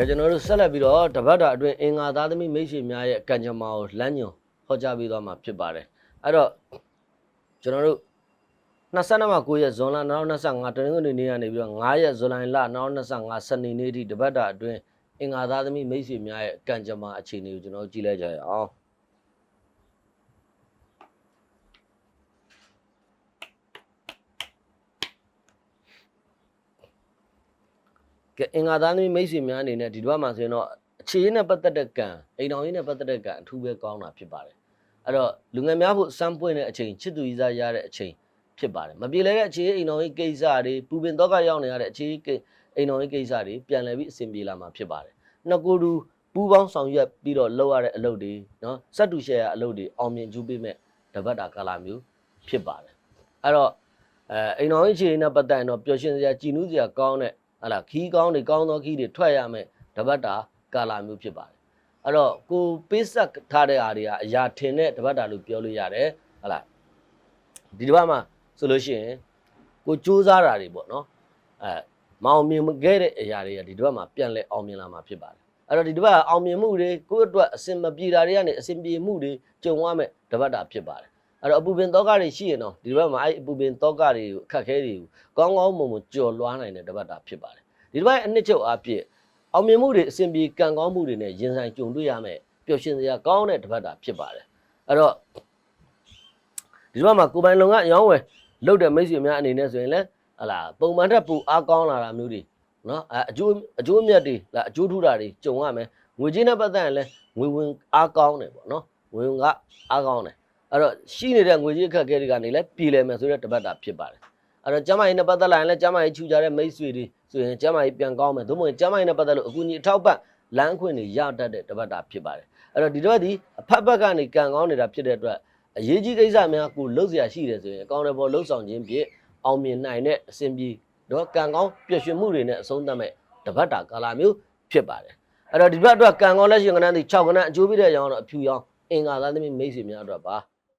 ကဲကျွန်တော်တို့ဆက်လက်ပြီးတော့တပတ်တာအတွင်းအင်္ဂါသားသမီးမိတ်ဆွေများရဲ့ကံကြမ္မာကိုလမ်းညွန်ဟောကြားပေးသွားမှာဖြစ်ပါတယ်အဲ့တော့ကျွန်တော်တို့22မှာ9ရက်ဇွန်လ2025တနင်္ဂနွေနေ့ကနေပြီးတော့9ရက်ဇူလိုင်လ2025စနေနေ့ထိတပတ်တာအတွင်းအင်္ဂါသားသမီးမိတ်ဆွေများရဲ့ကံကြမ္မာအခြေအနေကိုကျွန်တော်တို့ကြည့်လိုက်ကြရအောင် ကဲအင်္ဂါသားသမီးမိတ်ဆွေများအနေနဲ့ဒီတစ်ပတ်မှာဆိုရင်တော့အခြေရင်းနဲ့ပတ်သက်တဲ့ကံအိမ်တော်ရင်းနဲ့ပတ်သက်တဲ့ကံအထူးပဲကောင်းတာဖြစ်ပါတယ်အဲ့တော့လူငယ်များဖို့စမ်းပွင့်တဲ့အချိန်ချစ်သူကြီးစားရတဲ့အချိန်ဖြစ်ပါတယ်မပြေလဲတဲ့အခြေအိမ်တော်ကြီးကိစ္စတွေပူပင်တော့ကရောက်နေရတဲ့အခြေကိအိမ်တော်ကြီးကိစ္စတွေပြန်လည်ပြီးအဆင်ပြေလာမှာဖြစ်ပါတယ်နှစ်ကိုယ်တူပူပေါင်းဆောင်ရွက်ပြီးတော့လုပ်ရတဲ့အလုပ်တွေနော်စက်တူရှယ်ရအလုပ်တွေအောင်မြင်ကျူးပေးမဲ့တပတ်တာကာလမျိုးဖြစ်ပါတယ်အဲ့တော့အဲအိမ်တော်ကြီးအခြေအနေနဲ့ပတ်သက်ရင်တော့ပျော်ရွှင်စရာကြည်နူးစရာကောင်းတဲ့ ဟလာခီးကောင်းတွေကောင်းသောခီးတွေထွက်ရမယ်တပတ်တာကာလမျိုးဖြစ်ပါတယ်အဲ့တော့ကိုပေးဆက်ထားတဲ့အားတွေကအရာထင်တဲ့တပတ်တာလို့ပြောလို့ရတယ်ဟလာဒီတစ်ပတ်မှာဆိုလို့ရှိရင်ကိုစူးစမ်းတာတွေပေါ့နော်အဲမအောင်မြင်ခဲ့တဲ့အရာတွေကဒီတစ်ပတ်မှာပြန်လဲအောင်မြင်လာမှာဖြစ်ပါတယ်အဲ့တော့ဒီတစ်ပတ်ကအောင်မြင်မှုတွေကိုယ့်အတွက်အစင်မပြေတာတွေကနေအစင်ပြေမှုတွေကြုံရမယ်တပတ်တာဖြစ်ပါတယ် အဲ့တော့အပူပင်တောကတွေရှိရင်တော့ဒီတစ်ပတ်မှာအဲ့အပူပင်တောကတွေကိုအခက်ခဲတွေကိုကောင်းကောင်းမွန်မွန်ကြော်လွှားနိုင်တဲ့တပတ်တာဖြစ်ပါတယ်ဒီတစ်ပတ်ရဲ့အနှစ်ချုပ်အဖြစ်အောင်မြင်မှုတွေအစဉ်ပြေကံကောင်းမှုတွေနဲ့ရင်ဆိုင်ကြုံတွေ့ရမယ်ပျော်ရွှင်စရာကောင်းတဲ့တပတ်တာဖြစ်ပါတယ်အဲ့တော့ဒီတစ်ပတ်မှာကိုယ်ပိုင်လုံကအယောင်းဝယ်လုပ်တဲ့မိတ်ဆွေများအနေနဲ့ဆိုရင်လည်းဟလာပုံမှန်တက်ပူအားကောင်းလာတာမျိုးတွေနော်အဲအကျိုးအကျိုးအမြတ်တွေလာအကျိုးထူတာတွေကြုံရမယ်ငွေချင်းနဲ့ပတ်သက်ရင်လည်းငွေဝင်အားကောင်းတယ်ပေါ့နော်ငွေဝင်ကအားကောင်းတယ် အဲ့တော့ရှိနေတဲ့ငွေကြေးအခက်အခဲတွေကနေလည်းပြည်လည်မယ်ဆိုတဲ့တပတ်တာဖြစ်ပါတယ်အဲ့တော့ကျမကြီးနဲ့ပတ်သက်လာရင်လည်းကျမကြီးချူကြတဲ့မိတ်ဆွေတွေဆိုရင်ကျမကြီးပြန်ကောင်းမယ်သို့မဟုတ်ကျမကြီးနဲ့ပတ်သက်လို့အကူအညီအထောက်ပံ့လမ်းအခွင့်တွေရတတ်တဲ့တပတ်တာဖြစ်ပါတယ်အဲ့တော့ဒီတော့ဒီအဖက်ဖက်ကနေကံကောင်းနေတာဖြစ်တဲ့အတွက်အရေးကြီးကိစ္စများကိုလှုပ်ရှားရှိတယ်ဆိုရင်အကောင့်တွေပေါ်လှုပ်ဆောင်ခြင်းဖြင့်အောင်မြင်နိုင်တဲ့အစဉ်ပြေတော့ကံကောင်းပျော်ရွှင်မှုတွေနဲ့အဆုံးသတ်မဲ့တပတ်တာကာလမျိုးဖြစ်ပါတယ်အဲ့တော့ဒီဘက်အတွက်ကံကောင်းလက်ရှင်ကဏ္ဍဒီ6ကဏ္ဍအကျိုးပေးတဲ့အကြောင်းတော့အဖြူရောင်အင်္ဂါသားသမီးမိတ်ဆွေများအတွက်ပါ